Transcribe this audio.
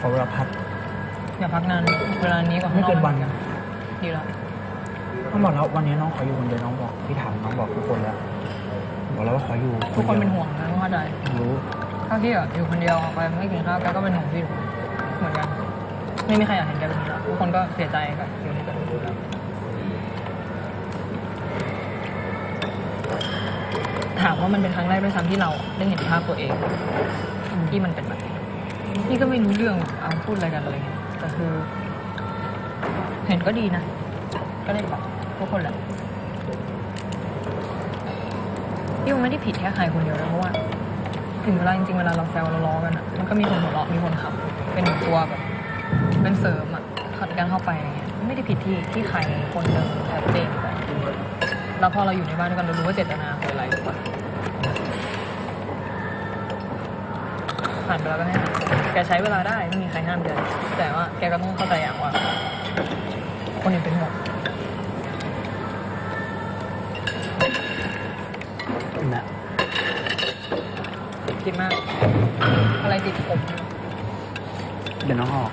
ขอเวลาพักอย่าพักนาน เวลานี้กว่าไม่เกินวันนะดีแล้วน้องบอกแล้ววันนี้น้องขออยู่คนเดียวน้องบอกพี่ถามน้องบอกทุกคนแล้วบอกแล้วว่าขออยู่ทุกคนเป็นห่วงนะต้องเข้าใจรู้ถ้าพี่อะอยู่คนเดียวออกไปไม่กินข้าวแกก็เป็นห่วงพี่เหมือนกันไม่มีใครอยากเห็นแกแบบนี้หรอกทุกคนก็เสียใจกับสิ่งที่เกิดขึ้นแล้วถามว่ามันเป็นครั้งแรกด้วยซ้ำที่เราได้เห็นภาพตัวเองที่มันเป็นแบบนี้ นี่ก็ไม่รู้เรื่องเอาพูดอะไรกันอะไรเงี้ยแต่คือ เห็นก็ดีนะ ก็เลยบอกทุกคนแหละพี่ว่าไม่ได้ผิดแค่ใครคนเดียวนะเพราะว่าถึงเวลาจริงๆเวลาเราแซวเราล้อกันอะมันก็มีคนหัวเราะมีคนขำเป็นตัวแบบเป็นเสริมอะขัดกันเข้าไปอะไรเงี้ยไม่ได้ผิดที่ที่ใครคนหนึ่งชัดเจนแต่แล้วพอเราอยู่ในบ้านด้วยกันเรารู้ว่าเจตนาคืออะไรถูกปะ ผ่านไปแล้วก็ให้ผ่านแกใช้เวลาได้ไม่มีใครห้ามแกแต่ว่าแกก็ต้องเข้าใจอย่างว่า คนอื่นเป็นห่วงนะคิดมาก อะไรติดผม เดี๋ยวน้องออก